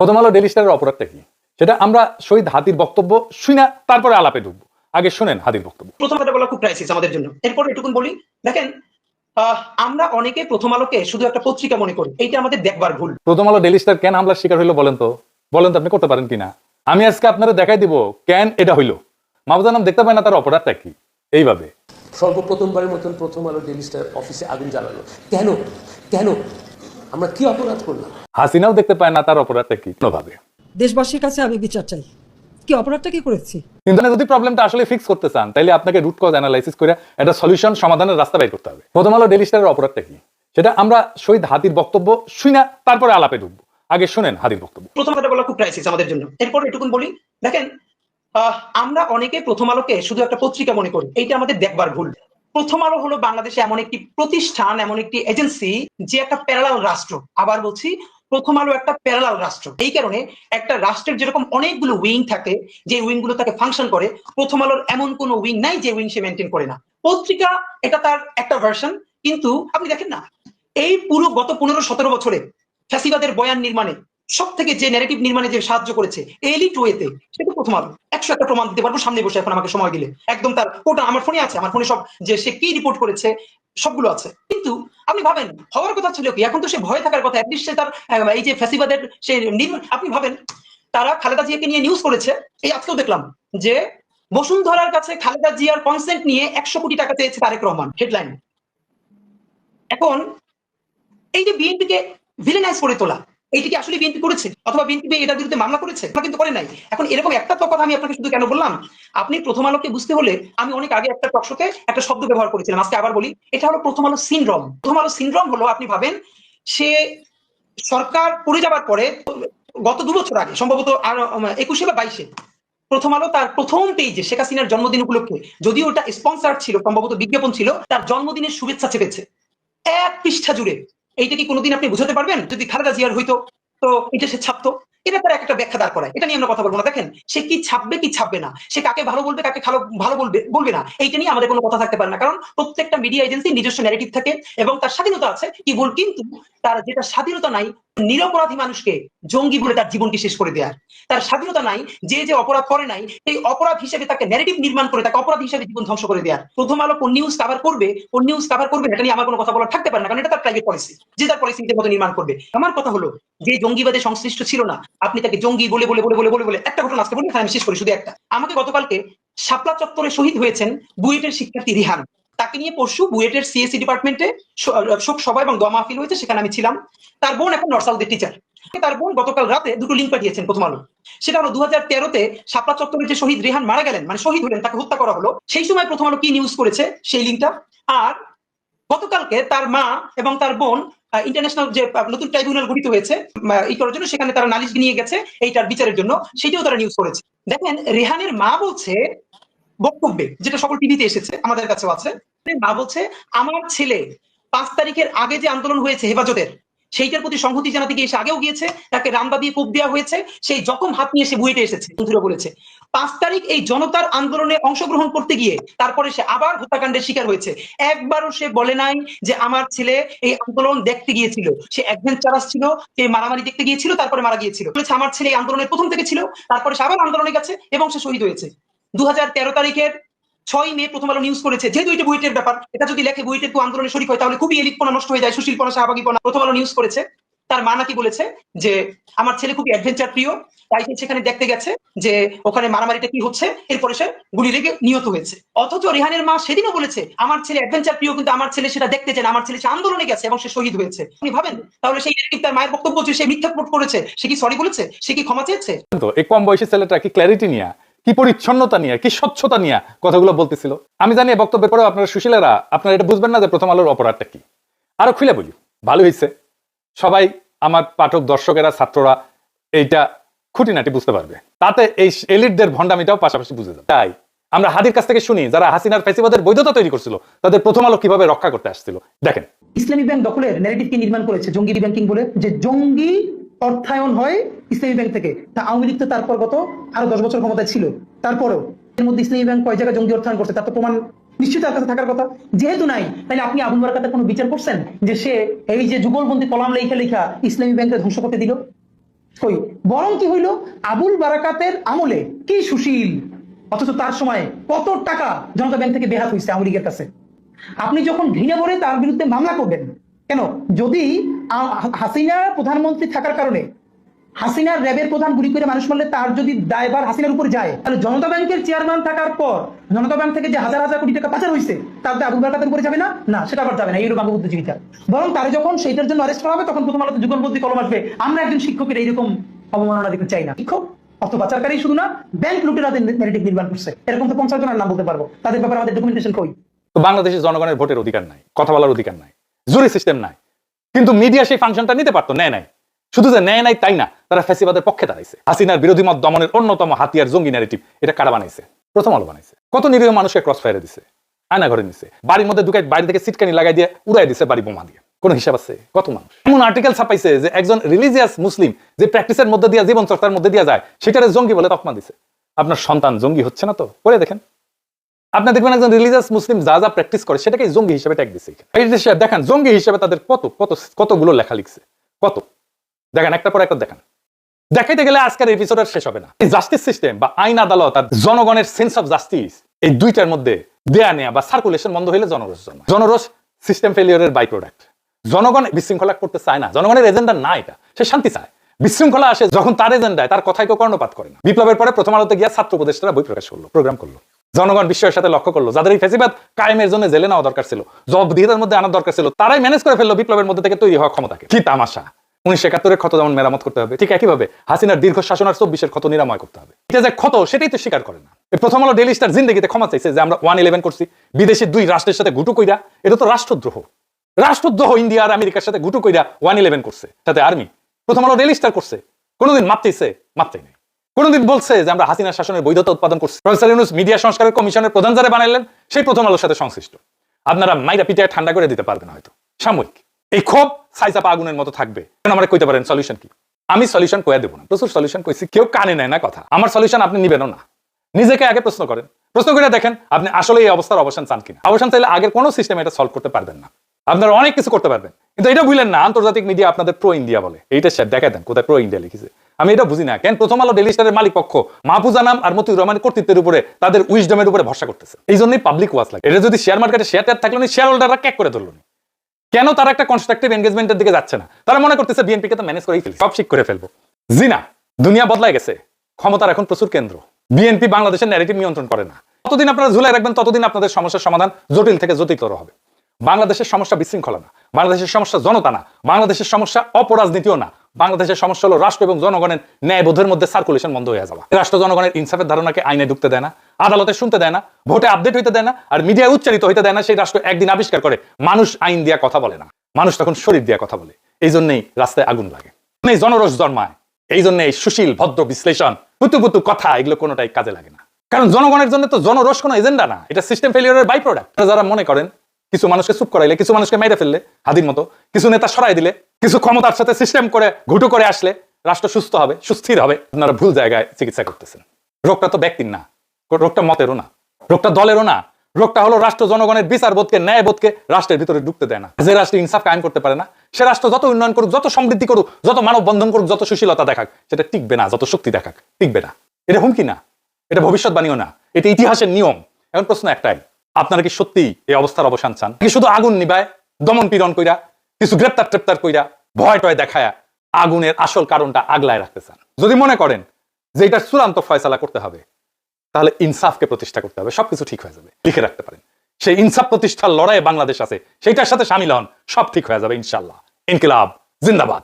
প্রথম আলো ডেলি স্টারের অপরাধটা কি? সেটা আমরা শহীদ হাতির বক্তব্য শুই না তারপরে আলাপে ঢুকবো। আগে শুনেন হাতির বক্তব্য। প্রথম কথা বলা খুব ক্রাইসিস আমাদের জন্য। এরপর এটুকুন বলি দেখেন আমরা অনেকে প্রথম আলোকে শুধু একটা পত্রিকা মনে করি এইটা আমাদের দেখবার ভুল। প্রথম আলো ডেলি স্টার কেন হামলার শিকার হইল বলেন তো? বলেন তো আপনি করতে পারেন কিনা? আমি আজকে আপনারা দেখাই দিব কেন এটা হইল। মাহবুজানাম দেখতে পায় না তার অপরাধটা কি। এইভাবে। সর্বপ্রথমবারের মতন প্রথম আলো ডেলি স্টার অফিসে আগুন জ্বালালো। কেন? কেন? আমরা কি অপরাধ করলাম? হাসিনাও দেখতে পায় না তার অপরাধটা কি? কোনোভাবে দেশবাসীর কাছে আমি বিচার চাই। কি অপরাধটা কি করেছি? কিন্তু যদি প্রবলেমটা আসলে ফিক্স করতে চান তাহলে আপনাকে রুট কজ অ্যানালাইসিস করে একটা সলিউশন সমাধানের রাস্তা বের করতে হবে। প্রথম আলো ডেলি স্টারের অপরাধটা কি? সেটা আমরা শহীদ হাতির বক্তব্য শুই না তারপরে আলাপে ঢুকবো। আগে শুনেন হাতির বক্তব্য। প্রথম কথা বলা খুব ক্রাইসিস আমাদের জন্য। এরপর এটুকুন বলি দেখেন আহ, আমরা অনেকে প্রথম আলোকে শুধু একটা পত্রিকা মনে করি এইটা আমাদের দেখবার ভুল। প্রথম আলো হলো বাংলাদেশে এমন একটি প্রতিষ্ঠান, এমন একটি এজেন্সি যে একটা প্যারালাল রাষ্ট্র। আবার বলছি, প্রথম আলো একটা প্যারালাল রাষ্ট্র। এই কারণে একটা রাষ্ট্রের যেরকম অনেকগুলো উইং থাকে, যে উইংগুলো তাকে ফাংশন করে, প্রথম আলোর এমন কোনো উইং নাই যে উইং সে মেনটেন করে না। পত্রিকা, এটা তার একটা ভার্সন কিন্তু আপনি দেখেন না, এই পুরো গত পনেরো সতেরো বছরে ফ্যাসিবাদের বয়ান নির্মাণে সব থেকে যে ন্যারেটিভ নির্মাণে যে সাহায্য করেছে এলি এলিট ওয়েতে সেটা প্রথম আলো। একশো একটা প্রমাণ দিতে পারব, সামনে বসে এখন আমাকে সময় দিলে। একদম তার ওটা আমার ফোনে আছে, আমার ফোনে সব যে সে কি রিপোর্ট করেছে, সবগুলো আছে। কিন্তু আপনি ভাবেন, হওয়ার কথা ছিল কি, এখন তো সে ভয় থাকার কথা সে তার এই যে ফ্যাসিবাদের সে আপনি ভাবেন, তারা খালেদা জিয়াকে নিয়ে নিউজ করেছে, এই আজকেও দেখলাম যে বসুন্ধরার কাছে খালেদা জিয়ার কনসেন্ট নিয়ে একশো কোটি টাকা চেয়েছে তারেক রহমান হেডলাইন এখন এই যে বিএনপিকে ভিলেনাইজ করে তোলা এইটি কি আসলে বিএনপি করেছে অথবা বিএনপি এটার বিরুদ্ধে মামলা করেছে কিন্তু করে নাই। এখন এরকম একটা তো কথা আমি আপনাকে শুধু কেন বললাম, আপনি প্রথম আলোকে বুঝতে হলে আমি অনেক আগে একটা টকশোতে একটা শব্দ ব্যবহার করেছিলাম, আজকে আবার বলি, এটা হলো প্রথম আলো সিনড্রোম। প্রথম আলো সিনড্রোম হলো, আপনি ভাবেন, সে সরকার পড়ে যাবার পরে, গত দু বছর আগে, সম্ভবত আর একুশে বা বাইশে, প্রথম আলো তার প্রথম পেজে শেখ হাসিনার জন্মদিন উপলক্ষে, যদিও ওটা স্পন্সার ছিল, সম্ভবত বিজ্ঞাপন ছিল, তার জন্মদিনের শুভেচ্ছা চেপেছে। এক পৃষ্ঠা জুড়ে এইটা কি কোনোদিন আপনি বুঝাতে পারবেন? যদি খালেদা জিয়ার হইতো, তো এটা সে ছাপতো? এটা তার একটা ব্যাখ্যা দাঁড় করায়। এটা নিয়ে আমরা কথা বলব না। দেখেন, সে কি ছাপবে কি ছাপবে না? সে কাকে ভালো বলবে, কাকে ভালো ভালো বলবে বলবে না। এইটা নিয়ে আমাদের কোনো কথা থাকতে পারে না। কারণ প্রত্যেকটা মিডিয়া এজেন্সি নিজস্ব ন্যারেটিভ থাকে এবং তার স্বাধীনতা আছে। কি বল কিন্তু তার যেটা স্বাধীনতা নাই নিরপরাধী মানুষকে জঙ্গি বলে তার জীবনকে শেষ করে দেওয়ার তার স্বাধীনতা নাই, যে যে অপরাধ করে নাই, সেই অপরাধ হিসেবে তাকে ন্যারেটিভ নির্মাণ করে, তাকে অপরাধ হিসেবে জীবন ধ্বংস করে দেওয়ার প্রথম আলো কোন নিউজ কভার করবে, কোন নিউজ কভার করবে এটা নিয়ে আমার কোনো কথা বলার থাকতে পারে না, কারণ এটা তার প্রাইভেট পলিসি যে তার পলিসি মতো নির্মাণ করবে। আমার কথা হলো, যে জঙ্গিবাদে সংশ্লিষ্ট ছিল না, আপনি তাকে জঙ্গি বলে বলে বলে বলে বলে বলে একটা ঘটনা আজকে বলি আমি শেষ করি শুধু একটা। আমাকে গতকালকে শাপলা চত্বরে শহীদ হয়েছেন বুয়েটের শিক্ষার্থী রিহান। তাকে নিয়ে পরশু বুয়েটের সিএসসি ডিপার্টমেন্টে শোক সভা এবং দোয়া মাহফিল হয়েছে, সেখানে আমি ছিলাম। তার বোন এখন নর্সাউদের টিচার তার বোন গতকাল রাতে দুটো লিঙ্ক পাঠিয়েছেন প্রথম আলো। সেটা হলো দু হাজার তেরোতে শাপলা চত্বরে যে শহীদ রেহান মারা গেলেন মানে শহীদ হলেন, তাকে হত্যা করা হলো, সেই সময় প্রথম আলো কি নিউজ করেছে, সেই লিঙ্কটা আর গতকালকে তার মা এবং তার বোন ইন্টারন্যাশনাল যে নতুন ট্রাইব্যুনাল গঠিত হয়েছে ই করার জন্য সেখানে তারা নালিশ নিয়ে গেছে, এইটার বিচারের জন্য সেটাও তারা নিউজ করেছে। দেখেন, রেহানের মা বলছে বক্তব্যে যেটা সকল টিভিতে এসেছে, আমাদের কাছেও আছে। মা বলছে, আমার ছেলে পাঁচ তারিখের আগে যে আন্দোলন হয়েছে হেফাজতের, সেইটার প্রতি সংহতি জানাতে গিয়ে সে আগেও গিয়েছে, তাকে রামদা দিয়ে কোপ দেওয়া হয়েছে, সেই জখম হাত নিয়ে সে বুয়েটে এসেছে, বন্ধুরা বলেছে। পাঁচ তারিখ এই জনতার আন্দোলনে অংশগ্রহণ করতে গিয়ে তারপরে সে আবার হত্যাকাণ্ডের শিকার হয়েছে। একবারও সে বলে নাই যে আমার ছেলে এই আন্দোলন দেখতে গিয়েছিল। সে অ্যাডভেঞ্চারাস ছিল, সে মারামারি দেখতে গিয়েছিল, তারপরে মারা গিয়েছিল। বলেছে, আমার ছেলে এই আন্দোলনের প্রথম থেকে ছিল, তারপরে সে আবার আন্দোলনে গেছে এবং সে শহীদ হয়েছে। দু হাজার তেরো তারিখের ছয় মে প্রথম আলো নিউজ করেছে। যে দুইটা বুয়েটের ব্যাপার এটা যদি লেখে বুয়েটের কেউ আন্দোলনে শরীর হয় তাহলে খুবই এলিটপনা নষ্ট হয়ে যায় সুশীলপনা শাহবাগীপনা প্রথম আলো নিউজ করেছে। তার মা নাকি বলেছে যে আমার ছেলে খুবই অ্যাডভেঞ্চার প্রিয় তাই সে সেখানে দেখতে গেছে যে ওখানে মারামারিটা কি হচ্ছে এরপরে সে গুলি লেগে নিহত হয়েছে। অথচ রেহানের মা সেদিনও বলেছে আমার ছেলে অ্যাডভেঞ্চার প্রিয় কিন্তু আমার ছেলে সেটা দেখতে চায় না, আমার ছেলে সে আন্দোলনে গেছে এবং সে শহীদ হয়েছে। আপনি ভাবেন তাহলে সেই তার মায়ের বক্তব্য যে সে মিথ্যা করেছে। সে কি সরি বলেছে? সে কি ক্ষমা চেয়েছে? তো এই কম বয়সী ছেলেটা কি ক্ল্যারিটি নিয়ে? কি পরিচ্ছন্নতা নিয়ে, কি স্বচ্ছতা নিয়ে কথাগুলো বলতেছিল। আমি জানি বক্তব্যের পরেও আপনারা সুশীলেরা, আপনারা এটা বুঝবেন না যে প্রথম আলোর অপরাধটা কি। আরও খুলে বলি, ভালো হয়েছে সবাই আমার পাঠক, দর্শকেরা, ছাত্ররা এইটা খুঁটিনাটি বুঝতে পারবে। তাতে এই এলিটদের ভণ্ডামিটাও পাশাপাশি বুঝে যাবে। তাই আমরা হাদির কাছ থেকে শুনি, যারা হাসিনার ফেসিবাদের বৈধতা তৈরি করছিল, তাদের প্রথম আলো কীভাবে রক্ষা করতে আসছিল, দেখেন। ইসলামী ব্যাংক দখলের ন্যারেটিভকে নির্মাণ করেছে? জঙ্গি ব্যাংকিং বলে যে জঙ্গি অর্থায়ন হয় ইসলামী ব্যাংক থেকে। তা আওয়ামী লীগ তো তারপর গত আরও দশ বছর ক্ষমতায় ছিল। তারপরেও এর মধ্যে ইসলামী ব্যাংক কয় জায়গায় জঙ্গি অর্থায়ন করছে তার তো প্রমাণ নিশ্চিত তার কাছে থাকার কথা। যেহেতু নাই, তাহলে আপনি আবুল বারাকাতের কোনো বিচার করছেন যে সে এই যে যুগলবন্দি কলাম লেখা লেখা ইসলামী ব্যাংকে ধ্বংস করতে দিল? কই? বরং কি হইল? আবুল বারাকাতের আমলে কি সুশীল? অথচ তার সময় কত টাকা জনতা ব্যাংক থেকে বেহাত হয়েছে আওয়ামী লীগের কাছে। আপনি যখন ঘৃণা ভরে তার বিরুদ্ধে মামলা করবেন, কেন? যদি হাসিনা প্রধানমন্ত্রী থাকার কারণে হাসিনার র্যাবের প্রধান গুলি করে মানুষ মারলে তার যদি দায়ভার হাসিনার উপর যায়, তাহলে জনতা ব্যাংকের চেয়ারম্যান থাকার পর জনতা ব্যাংক থেকে যে হাজার হাজার কোটি টাকা পাচার হয়েছে তার দায় আবুল বারাকাতের উপরে যাবে না? না, সেটা আবার যাবে না, এইরকম আবু বুদ্ধিজীবীটা বরং তারা যখন সেইটার জন্য অ্যারেস্ট করা হবে, তখন প্রথম আলোতে যুগলবন্দি কলম আসবে। আমরা একজন শিক্ষকের এইরকম অবমাননা দেখতে চাই না। শিক্ষক, অর্থ পাচারকারী শুধু না ব্যাংক লুটেরাদের ন্যারেটিভ নির্মাণ করছে। এরকম তো পঞ্চাশ জনের নাম বলতে পারব। তাদের ব্যাপারে আমাদের ডকুমেন্টেশন কই? বাংলাদেশের জনগণের ভোটের অধিকার নাই, কথা বলার অধিকার নাই, জুরি সিস্টেম নাই। কিন্তু মিডিয়া সেই ফাংশনটা নিতে পারতো, নেয় নাই। শুধু যে নেয় নাই তাই না, তারা ফ্যাসিবাদের পক্ষে দাঁড়াইছে। হাসিনার বিরোধী মত দমনের অন্যতম হাতিয়ার জঙ্গি ন্যারেটিভ এটা কারা বানাইছে? প্রথম আলো বানাইছে। কত নিরীহ মানুষকে ক্রস ফায়ারে দিছে, আয়না ঘরে নিছে। বাড়ির মধ্যে ঢুকে বাড়ি থেকে সিটকানি লাগাই দিয়ে উড়াই দিছে বাড়ি বোমা দিয়ে। কোন হিসাব আছে? কত মানুষ? এমন আর্টিকেল ছাপাইছে যে একজন রিলিজিয়াস মুসলিম যে প্র্যাকটিসের মধ্যে দিয়ে জীবন চর্চার মধ্যে দিয়ে যায়, সেটারে জঙ্গি বলে তকমা দিছে। আপনার সন্তান জঙ্গি হচ্ছে না তো? পরে দেখেন। আপনি দেখবেন একজন রিলিজিয়াস মুসলিম যা যা প্র্যাকটিস করে, সেটাকে জঙ্গি হিসেবে ট্যাগ এই যে দেখেন, জঙ্গি হিসেবে তাদের কত কত, কতগুলো লেখা লিখছে। কত? দেখেন একটা পর একটা দেখেন। দেখাইতে গেলে আজকের এপিসোড আর শেষ হবে না। এই জাস্টিস সিস্টেম বা আইন আদালত আর জনগণের সেন্স অফ জাস্টিস এই দুইটার মধ্যে দেয়া নেয়া বা সার্কুলেশন বন্ধ হইলে জনরোষ জন্মায়। জনরোষ সিস্টেম ফেলিওরের বাই প্রোডাক্ট জনগণ বিশৃঙ্খলা করতে চায় না। জনগণের এজেন্ডা না এটা। সে শান্তি চায়। বিশৃঙ্খলা আসে যখন তার এজেন্ডায় তার কথায় কেউ কর্ণপাত করে না। বিপ্লবের পরে প্রথম আলোতে গিয়া ছাত্র উপদেষ্টারা বই প্রকাশ করল প্রোগ্রাম করল। জনগণ বিশ্বের সাথে লক্ষ্য করল। যাদের এই ফেসিবাদ কায়েমের জন্য জেলে নেওয়া দরকার ছিল, জবাবদিহিতার মধ্যে আনার দরকার ছিল, তারাই ম্যানেজ করে ফেলল বিপ্লবের মধ্যে থেকে তৈরি হওয়া ক্ষমতাকে। কি তামাশা? উনিশশো একাত্তরের ক্ষত যেমন মেরামত করতে হবে, ঠিক একইভাবে হাসিনার দীর্ঘ শাসন আর চব্বিশের ক্ষত নিরাময় করতে হবে। এটা যে ক্ষত, সেটাই তো স্বীকার করে না। প্রথম আলো ডেলি স্টার জিন্দগিতে ক্ষমা চাইছে যে আমরা ওয়ান ইলেভেন করছি, বিদেশি দুই রাষ্ট্রের সাথে গুটু কইরা, এটা তো রাষ্ট্রদ্রোহ। রাষ্ট্রদ্রোহ ইন্ডিয়া আর আমেরিকার সাথে গুটু কইরা ওয়ান ইলেভেন করছে সাথে আর্মি। প্রথম আলো ডেলি স্টার করছে, কোনোদিন মাপ চাইছে, মাপ চাই নাই। কোনোদিন বলছে যে আমরা হাসিনা শাসনের বৈধতা উৎপাদন করছি? প্রফেসর ইউনুস মিডিয়া সংস্কারের কমিশনের প্রধান যারা বানাইলেন, সেই প্রথম আলোর সাথে সংশ্লিষ্ট। আপনারা মাইরা পিটায় ঠান্ডা করে দিতে পারবেন হয়তো। সাময়িক। এই ক্ষোভ সাইজাপা আগুনের মতো থাকবে। কেন আমরা কইতে পারেন সলিউশন কি? আমি সলিউশন কয়ে দেবো না। প্রচুর সলিউশন কইছি। কেউ কানে নেয় না কথা। আমার সলিউশন আপনি নিবেনও না। নিজেকে আগে প্রশ্ন করেন। প্রশ্ন করে দেখেন, আপনি আসলে এই অবস্থার অবসান চান কিনা। অবসান চাইলে আগের কোনো সিস্টেম এটা সলভ করতে পারবেন না। আপনারা অনেক কিছু করতে পারবেন। কিন্তু এটা বুঝলেন না। আন্তর্জাতিক মিডিয়া আপনাদের প্রো ইন্ডিয়া বলে। এইটা স্যার দেখা দেন কোথায় প্রো ইন্ডিয়া লিখেছে। আমি এটা বুঝি না। কেন? প্রথম আলো ডেলি স্টারের মালিক পক্ষ মাহফুজা নাম আর মতিউর রহমানের কর্তৃত্বের উপরে তাদের উইজডমের উপরে ভরসা করতেছে। এই জন্যই পাবলিক ওয়াচ লাগে। এটা যদি শেয়ার মার্কেটে শেয়ার ট্যাপ থাকলে শেয়ার হোল্ডাররা ক্যাক করে ধরলো কেন তারা একটা কনস্ট্রাকটিভ এনগেজমেন্টের দিকে যাচ্ছে না? তারা মনে করতেছে বিএনপিকে তো ম্যানেজ করেই ফেলবে, সব ঠিক করে ফেলব। জি না দুনিয়া বদলাই গেছে। ক্ষমতার এখন প্রচুর কেন্দ্র। বিএনপি বাংলাদেশের ন্যারেটিভ নিয়ন্ত্রণ করে না। ততদিন আপনারা ঝুলাই রাখবেন, ততদিন আপনাদের সমস্যার সমাধান জটিল থেকে জটিলতর হবে। বাংলাদেশের সমস্যা বিশৃঙ্খলা না। বাংলাদেশের সমস্যা জনতা না। বাংলাদেশের সমস্যা অপরাজনীতিও না। বাংলাদেশের সমস্যা হলো রাষ্ট্র এবং জনগণের ন্যায়বোধের মধ্যে সার্কুলেশন বন্ধ হয়ে যাওয়া। রাষ্ট্র জনগণের ইনসাফের ধারণাকে আইনে ঢুকতে দেয় না, আদালতে শুনতে দেয় না, ভোটে আপডেট হইতে দেয় না, আর মিডিয়ায় উচ্চারিত হইতে দেয় না, সেই রাষ্ট্র একদিন আবিষ্কার করে, মানুষ আইন দিয়া কথা বলে না। মানুষ তখন শরীর দিয়া কথা বলে। এই জন্যই রাস্তায় আগুন লাগে। এই জনরস জন্মায়। এই জন্য এই সুশীল, ভদ্র, বিশ্লেষণ পুতু পুতু কথা, এগুলো কোনোটাই কাজে লাগে না। কারণ জনগণের জন্য তো জনরস কোনো এজেন্ডা না। এটা সিস্টেম ফেলিওরের বাই প্রোডাক্ট যারা মনে করেন কিছু মানুষকে চুপ করাইলে, কিছু মানুষকে মেরে ফেললে, হাদির মতো, কিছু নেতা সরাই দিলে, কিছু ক্ষমতার সাথে সিস্টেম করে, ঘুটু করে আসলে, রাষ্ট্র সুস্থ হবে, সুস্থির হবে। আপনারা ভুল জায়গায় চিকিৎসা করতেছেন। রোগটা তো ব্যক্তির না, রোগটা মতেরও না, রোগটা দলেরও না। রোগটা হলো রাষ্ট্র জনগণের বিচার বোধকে, ন্যায় বোধকে রাষ্ট্রের ভিতরে ঢুকতে দেয় না। যে রাষ্ট্র ইনসাফ কায়েম করতে পারে না, সে রাষ্ট্র যত উন্নয়ন করুক, যত সমৃদ্ধি করুক, যত মানব বন্ধন করুক, যত সুশীলতা দেখাক, সেটা টিকবে না, যত শক্তি দেখাক, টিকবে না। এটা হুমকি না, এটা ভবিষ্যৎবাণীও না, এটা ইতিহাসের নিয়ম। এখন প্রশ্ন একটাই আপনারা কি সত্যি এই অবস্থার অবসান চান? কি শুধু আগুন নিবায়, দমন পীড়ন কইরা, কিছু গ্রেপ্তার টেপ্তার কইরা, ভয় টয় দেখায়া আগুনের আসল কারণটা আগলায় রাখতে চান? যদি মনে করেন যে এটা চূড়ান্ত ফয়সালা করতে হবে, তাহলে ইনসাফকে প্রতিষ্ঠা করতে হবে, সবকিছু ঠিক হয়ে যাবে, লিখে রাখতে পারেন। সেই ইনসাফ প্রতিষ্ঠার লড়াইয়ে বাংলাদেশ আছে, সেইটার সাথে সামিল হন, সব ঠিক হয়ে যাবে ইনশাল্লাহ ইনকিলাব, জিন্দাবাদ।